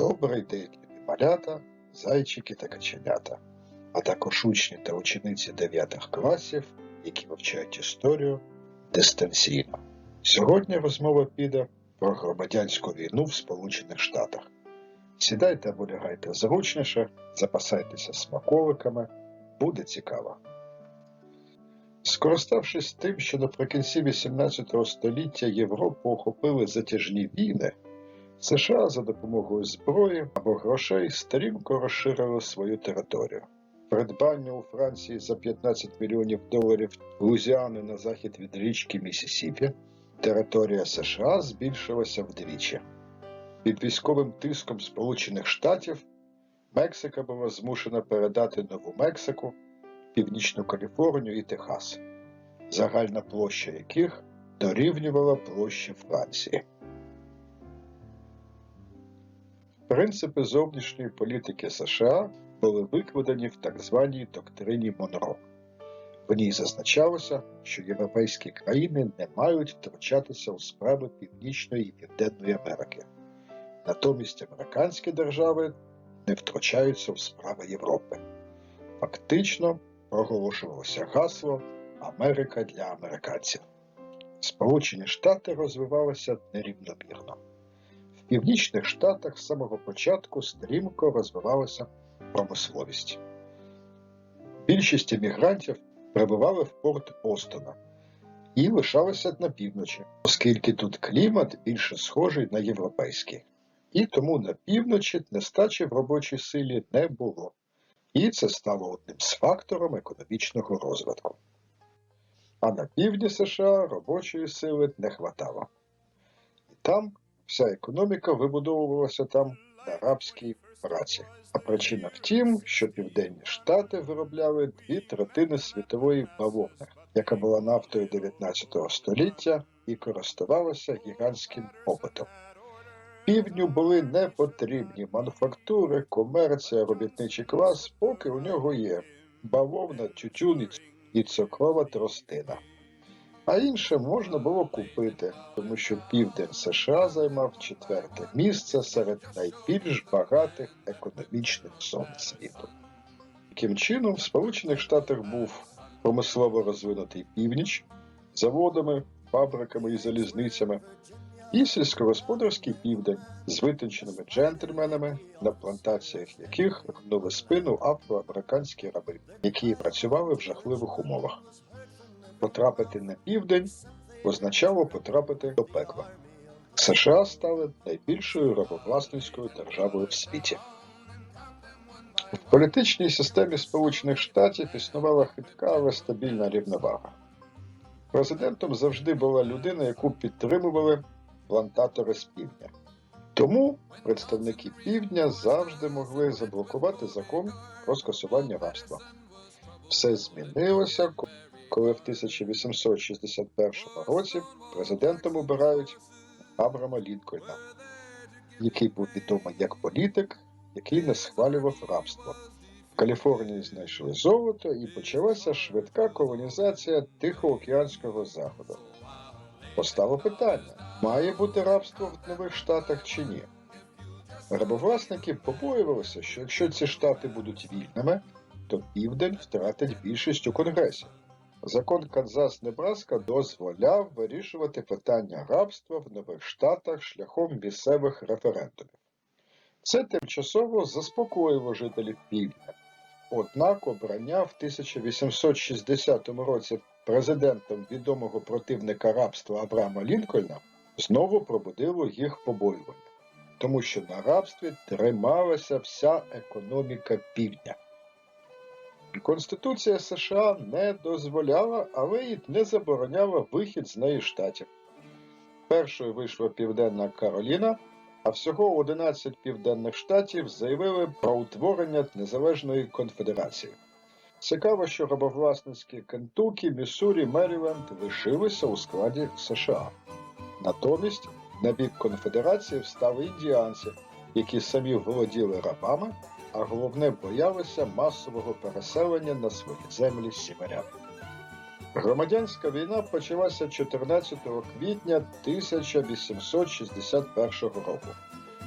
Добрий день, любі малята, зайчики та каченята, а також учні та учениці 9 класів, які вивчають історію дистанційно. Сьогодні розмова піде про громадянську війну в Сполучених Штатах. Сідайте або лягайте зручніше, запасайтеся смаколиками, буде цікаво. Скориставшись тим, що наприкінці XVIII століття Європу охопили затяжні війни, США за допомогою зброї або грошей стрімко розширили свою територію. Придбання у Франції за 15 мільйонів доларів Лузіани на захід від річки Місісіпі, територія США збільшилася вдвічі. Під військовим тиском Сполучених Штатів Мексика була змушена передати Нову Мексику, Північну Каліфорнію і Техас, загальна площа яких дорівнювала площі Франції. Принципи зовнішньої політики США були викладені в так званій доктрині Монро. В ній зазначалося, що європейські країни не мають втручатися у справи Північної і Південної Америки. Натомість американські держави не втручаються у справи Європи. Фактично проголошувалося гасло Америка для американців. Сполучені Штати розвивалися нерівномірно. Північних Штатах з самого початку стрімко розвивалася промисловість. Більшість емігрантів прибували в порт Бостона і лишалися на півночі, оскільки тут клімат більше схожий на європейський. І тому на півночі нестачі в робочій силі не було. І це стало одним з фактором економічного розвитку. А на півдні США робочої сили не хватало. І там вся економіка вибудовувалася там на арабській праці. А причина в тім, що Південні Штати виробляли дві третини світової бавовни, яка була нафтою 19 століття і користувалася гігантським попитом. Півдню були не потрібні мануфактури, комерція, робітничий клас, поки у нього є бавовна, тютюн і цукрова тростина. А інше можна було купити, тому що південь США займав четверте місце серед найбільш багатих економічних зон світу. Таким чином, в Сполучених Штатах був промислово розвинутий північ заводами, фабриками і залізницями, і сільськогосподарський південь з витонченими джентльменами, на плантаціях яких гнули спину афроамериканські раби, які працювали в жахливих умовах. Потрапити на південь означало потрапити до пекла. США стали найбільшою рабовласницькою державою в світі. В політичній системі Сполучених Штатів існувала хитка, але стабільна рівновага. Президентом завжди була людина, яку підтримували плантатори з півдня. Тому представники півдня завжди могли заблокувати закон про скасування рабства. Все змінилося, коли в 1861 році президентом обирають Абрама Лінкольна, який був відомий як політик, який не схвалював рабство. В Каліфорнії знайшли золото і почалася швидка колонізація Тихоокеанського заходу. Постало питання: має бути рабство в нових штатах чи ні? Рабовласники побоювалися, що якщо ці штати будуть вільними, то південь втратить більшість у Конгресі. Закон Канзас Небраска дозволяв вирішувати питання рабства в нових штатах шляхом місцевих референдумів. Це тимчасово заспокоїло жителів півдня. Однак обрання в 1860 році президентом відомого противника рабства Абрама Лінкольна знову пробудило їх побоювання, тому що на рабстві трималася вся економіка півдня. Конституція США не дозволяла, але й не забороняла вихід з неї штатів. Першою вийшла Південна Кароліна, а всього 11 південних штатів заявили про утворення незалежної конфедерації. Цікаво, що рабовласницькі Кентукі, Міссурі, Меріленд лишилися у складі США. Натомість на бік конфедерації встали індіанці, які самі володіли рабами, а головне боялися масового переселення на свої землі сіверян. Громадянська війна почалася 14 квітня 1861 року,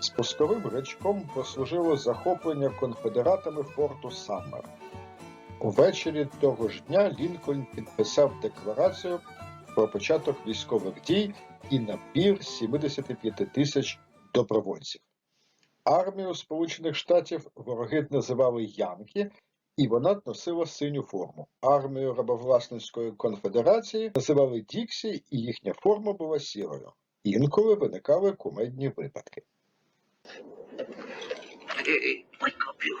Спусковим гачком послужило захоплення конфедератами форту Саммер. Увечері того ж дня Лінкольн підписав декларацію про початок військових дій і набір 75 тисяч добровольців. Армію Сполучених Штатів вороги називали Янки, і вона носила синю форму. Армію рабовласницької конфедерації називали Діксі, і їхня форма була сірою. Інколи виникали кумедні випадки.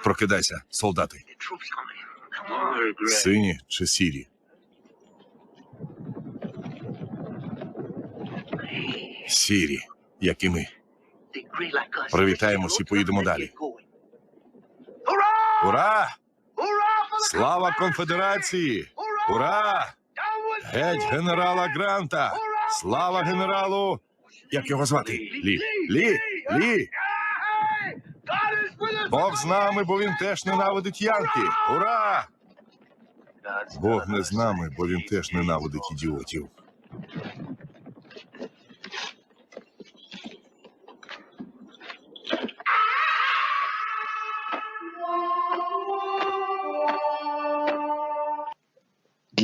Прокидайся, солдати. Сині чи сірі? Сірі, як і ми. Привітаємось і поїдемо далі. Ура! Слава конфедерації! Ура! Геть генерала Гранта! Слава генералу! Як його звати? Лі. Лі! Лі! Бог з нами, бо він теж ненавидить Янки! Ура! Бог не з нами, бо він теж ненавидить ідіотів.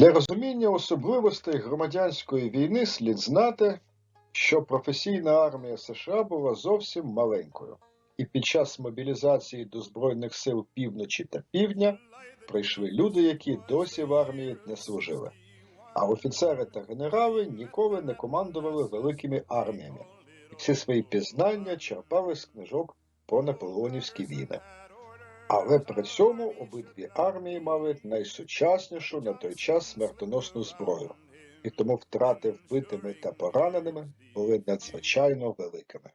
Для розуміння особливостей громадянської війни слід знати, що професійна армія США була зовсім маленькою, і під час мобілізації до Збройних сил півночі та півдня прийшли люди, які досі в армії не служили. А офіцери та генерали ніколи не командували великими арміями, і всі свої пізнання черпали з книжок про наполеонівські війни. Але при цьому обидві армії мали найсучаснішу на той час смертоносну зброю, і тому втрати вбитими та пораненими були надзвичайно великими.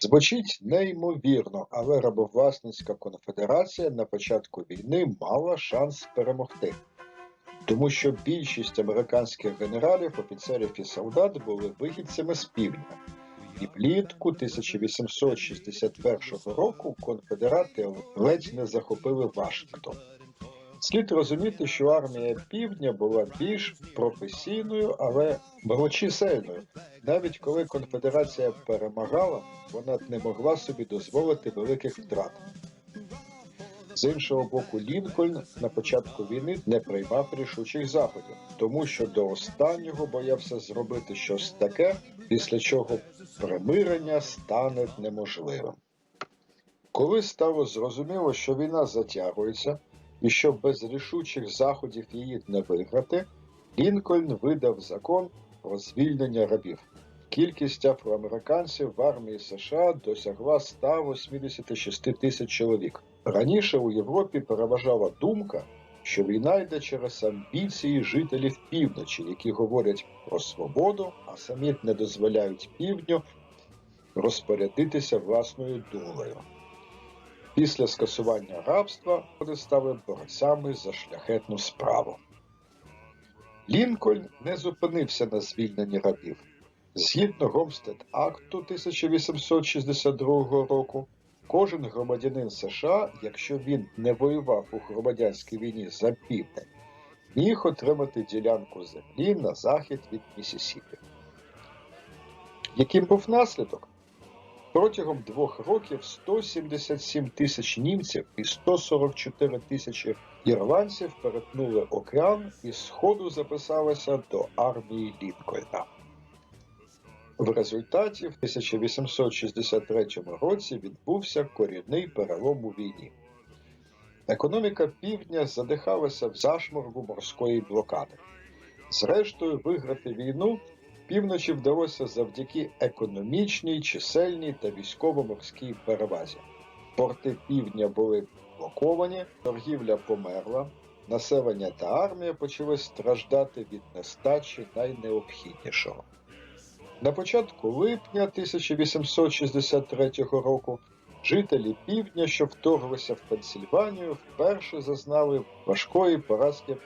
Звучить неймовірно, але рабовласницька конфедерація на початку війни мала шанс перемогти, тому що більшість американських генералів, офіцерів і солдат були вихідцями з півдня. І влітку 1861 року конфедерати ледь не захопили Вашингтон. Слід розуміти, що армія півдня була більш професійною, але малочисельною. Навіть коли конфедерація перемагала, вона не могла собі дозволити великих втрат. З іншого боку, Лінкольн на початку війни не приймав рішучих заходів, тому що до останнього боявся зробити щось таке, після чого примирення стане неможливим. Коли стало зрозуміло, що війна затягується і що без рішучих заходів її не виграти, Лінкольн видав закон про звільнення рабів. Кількість афроамериканців в армії США досягла 186 тисяч чоловік. Раніше у Європі переважала думка, що війна йде через амбіції жителів півночі, які говорять про свободу, а самі не дозволяють півдню розпорядитися власною долею. Після скасування рабства вони стали борцями за шляхетну справу. Лінкольн не зупинився на звільненні рабів. Згідно Гомстед Акту 1862 року, кожен громадянин США, якщо він не воював у громадянській війні за південь, міг отримати ділянку землі на захід від Місісіпі. Яким був наслідок? Протягом двох років 177 тисяч німців і 144 тисячі ірландців перетнули океан і сходу записалися до армії Лінкольна. В результаті в 1863 році відбувся корінний перелом у війні. Економіка півдня задихалася в зашморгу морської блокади. Зрештою, виграти війну півночі вдалося завдяки економічній, чисельній та військово-морській перевазі. Порти півдня були блоковані, торгівля померла, населення та армія почали страждати від нестачі найнеобхіднішого. На початку липня 1863 року жителі півдня, що вторглися в Пенсільванію, вперше зазнали важкої поразки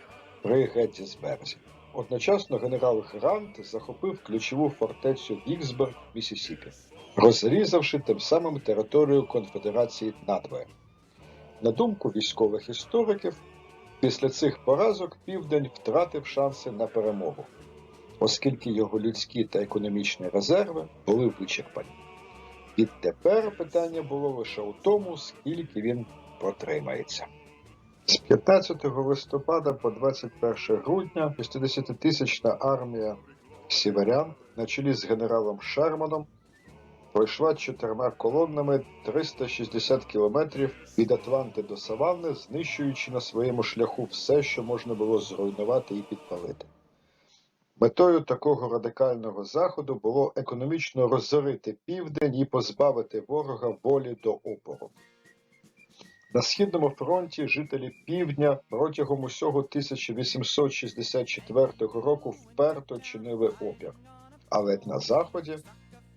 при Геттісберзі. Одночасно генерал Грант захопив ключову фортецю Віксберг Місісіпі, розрізавши тим самим територію конфедерації надвоє. На думку військових істориків, після цих поразок південь втратив шанси на перемогу, оскільки його людські та економічні резерви були вичерпані. Відтепер питання було лише у тому, скільки він протримається. З 15 листопада по 21 грудня 60-тисячна армія сіверян на чолі з генералом Шерманом пройшла чотирма колоннами 360 кілометрів від Атланти до Саванни, знищуючи на своєму шляху все, що можна було зруйнувати і підпалити. Метою такого радикального заходу було економічно розорити південь і позбавити ворога волі до опору. На східному фронті жителі півдня протягом усього 1864 року вперто чинили опір, але на заході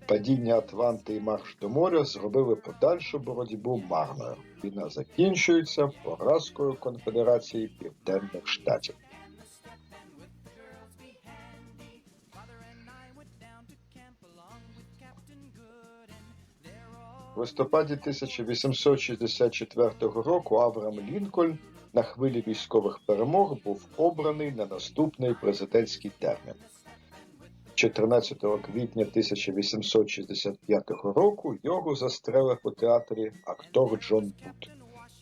падіння Атланти і марш до моря зробили подальшу боротьбу марною. Війна закінчується поразкою Конфедерації Південних Штатів. В листопаді 1864 року Авраам Лінкольн на хвилі військових перемог був обраний на наступний президентський термін. 14 квітня 1865 року його застрелив у театрі актор Джон Бут,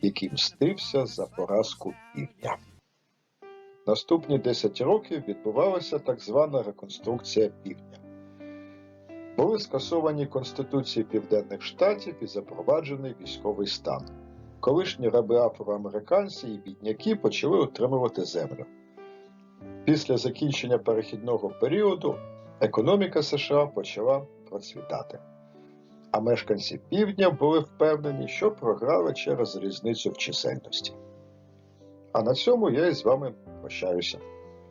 який мстився за поразку півдня. Наступні 10 років відбувалася так звана реконструкція півдня. Були скасовані Конституції Південних Штатів і запроваджений військовий стан. Колишні раби афроамериканці і бідняки почали отримувати землю. Після закінчення перехідного періоду економіка США почала процвітати. А мешканці півдня були впевнені, що програли через різницю в чисельності. А на цьому я із вами прощаюся.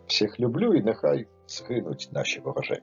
Всіх люблю і нехай згинуть наші ворожі.